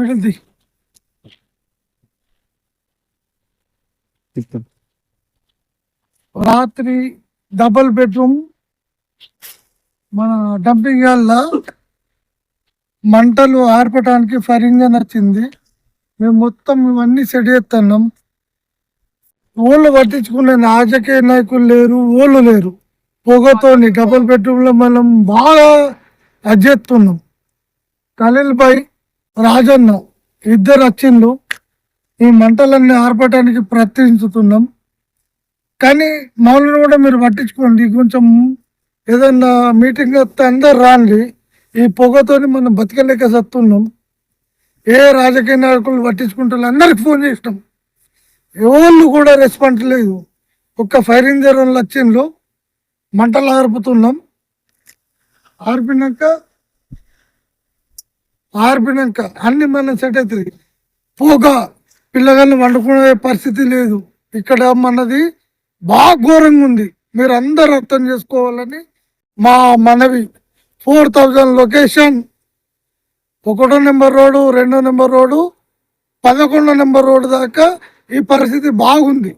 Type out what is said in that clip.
మిగిలింది రాత్రి double bedroom మన డంపింగ్ యార్డ్లో మంటలు ఆర్పటానికి ఫైర్ ఇంజన్ వచ్చింది. మేము మొత్తం ఇవన్నీ సెట్ చేస్తున్నాం. ఊళ్ళు పట్టించుకునే రాజకీయ నాయకులు లేరు ఊళ్ళు లేరు. పొగతోని డబుల్ బెడ్రూమ్లో మనం బాగా అజ్జెత్తున్నాం ఖలీల్ భాయ్ రాజన్న ఇద్దరు వచ్చిండ్రు ఈ మంటలన్నీ ఆర్పటానికి ప్రయత్నించుతున్నాం. కానీ మమ్మల్ని కూడా మీరు పట్టించుకోండి. కొంచెం ఏదన్నా మీటింగ్ వస్తే అందరు రాండి. ఈ పొగతోని మనం బతికలేక సత్తున్నాం. ఏ రాజకీయ నాయకులు పట్టించుకుంటారు? అందరికి ఫోన్ చేసినాం. ఎవరు కూడా రెస్పాన్స్ లేదు. ఒక్క ఫైర్ ఇంజన్ వాళ్ళు వచ్చిండ్రు మంటలు ఆర్పుతున్నాం. ఆర్పినాక ఆర్పినాక అన్ని మనం సెట్ అవుతుంది పోక పిల్లగాళ్ళు వండుకునే పరిస్థితి లేదు. ఇక్కడ మనది బాగా ఘోరంగా ఉంది. మీరు అందరు అర్థం చేసుకోవాలని మా మనవి. Four thousand location. ఒకటో నెంబర్ రోడ్డు రెండో నెంబర్ రోడ్డు పదకొండో నెంబర్ రోడ్డు దాకా ఈ పరిస్థితి బాగుంది.